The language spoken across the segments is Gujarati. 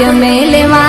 मेलेवा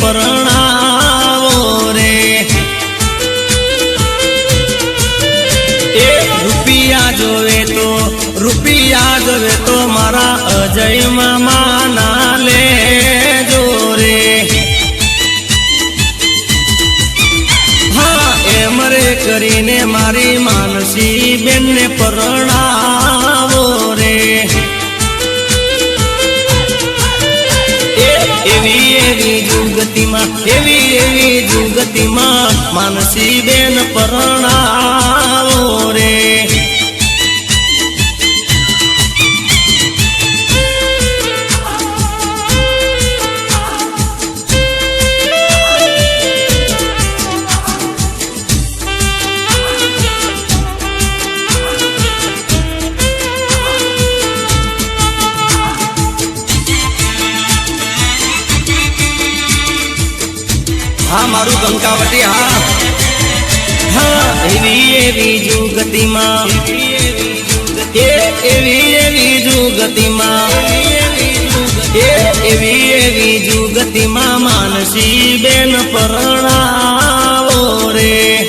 પરણાવો રે. એ રૂપિયા જોવે તો રૂપિયા જોવે તો મારા અજય એવી એવી જુગતિમાં એવી એવી જુગતિમાં માનસી બેન પરણાવો રે. એવી જુગતિમાં. એવી એવી જુગતિમાં. એવી એવી જુગતિમાં માનસી બેન પરણાવો રે.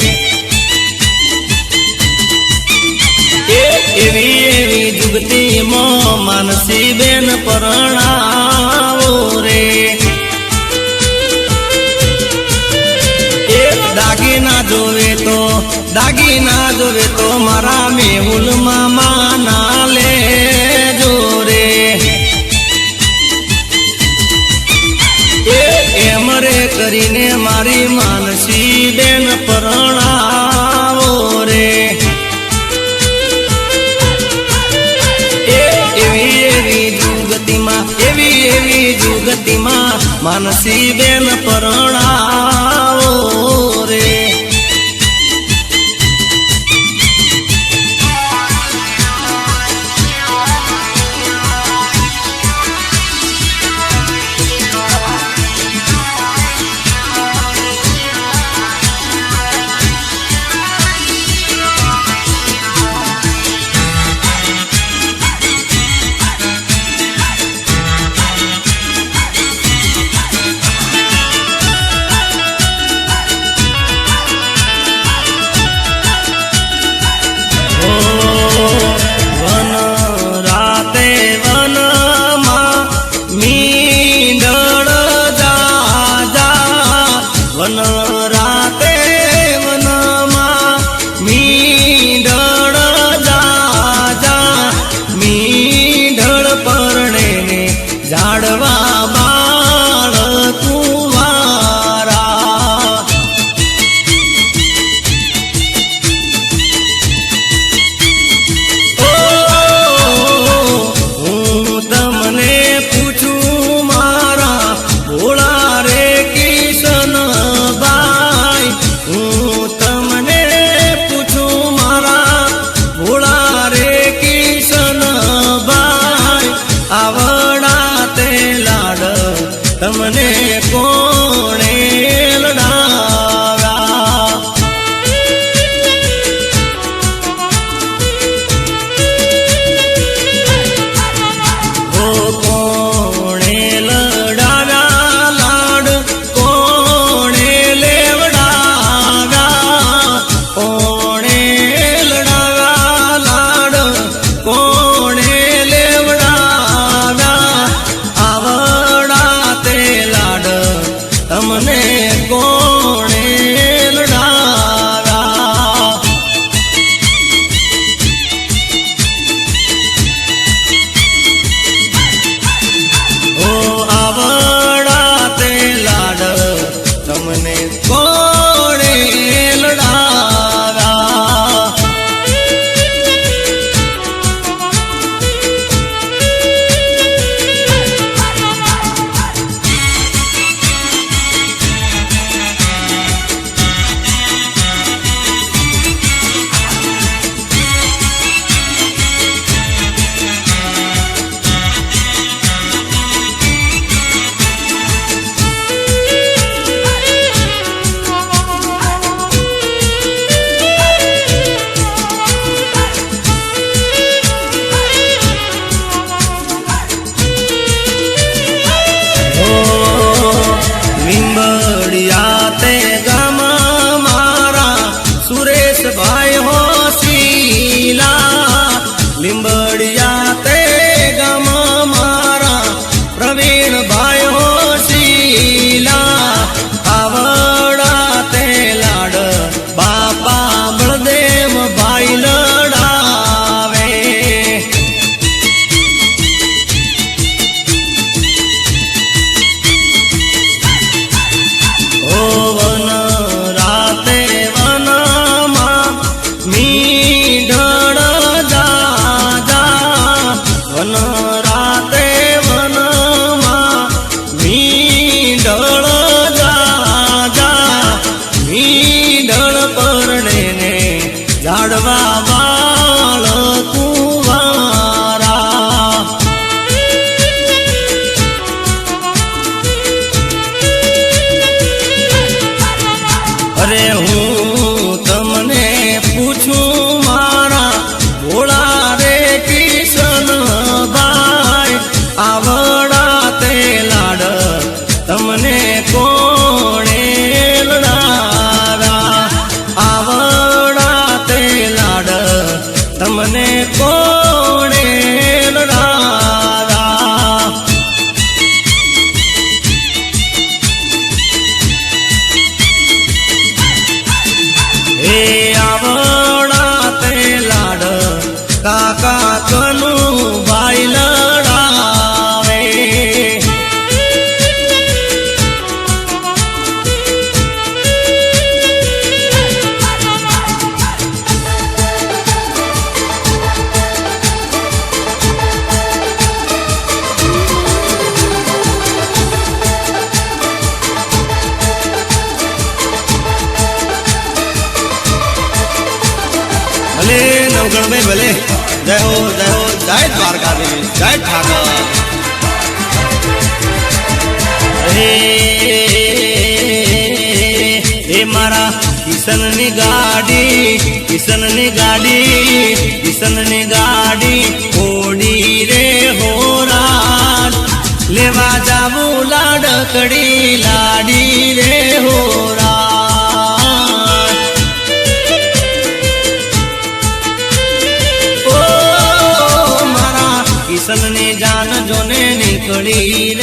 એવી એવી જુગતિમાં માનસી બેન પરણાવો દાગીના જોવે તો મારા મેહુલ મામા ના લે જોરે. એમ રે કરીને મારી માનસી બેન પરણાવો રે. એવી એવી જુગતિમાં, એવી એવી જુગતિમાં માનસી બેન પરણાવો દ્વારકાધીશ, જય ઠાકર. હે મારા કિશનની ગાડી કિશનની ગાડી કિશનની ગાડી ઓડી રે હોરાટ લેવા જાવું લાડકડી લાડી રે હોરાટ ನೀನ